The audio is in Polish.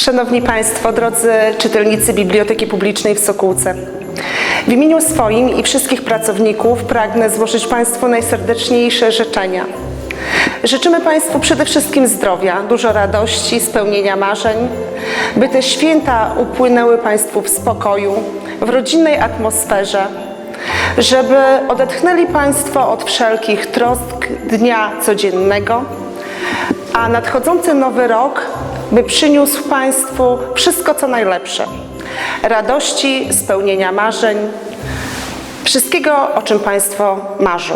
Szanowni Państwo, drodzy czytelnicy Biblioteki Publicznej w Sokółce. W imieniu swoim i wszystkich pracowników pragnę złożyć Państwu najserdeczniejsze życzenia. Życzymy Państwu przede wszystkim zdrowia, dużo radości, spełnienia marzeń, by te święta upłynęły Państwu w spokoju, w rodzinnej atmosferze, żeby odetchnęli Państwo od wszelkich trosk dnia codziennego, a nadchodzący nowy rok, by przyniósł Państwu wszystko co najlepsze. Radości, spełnienia marzeń, wszystkiego, o czym Państwo marzą.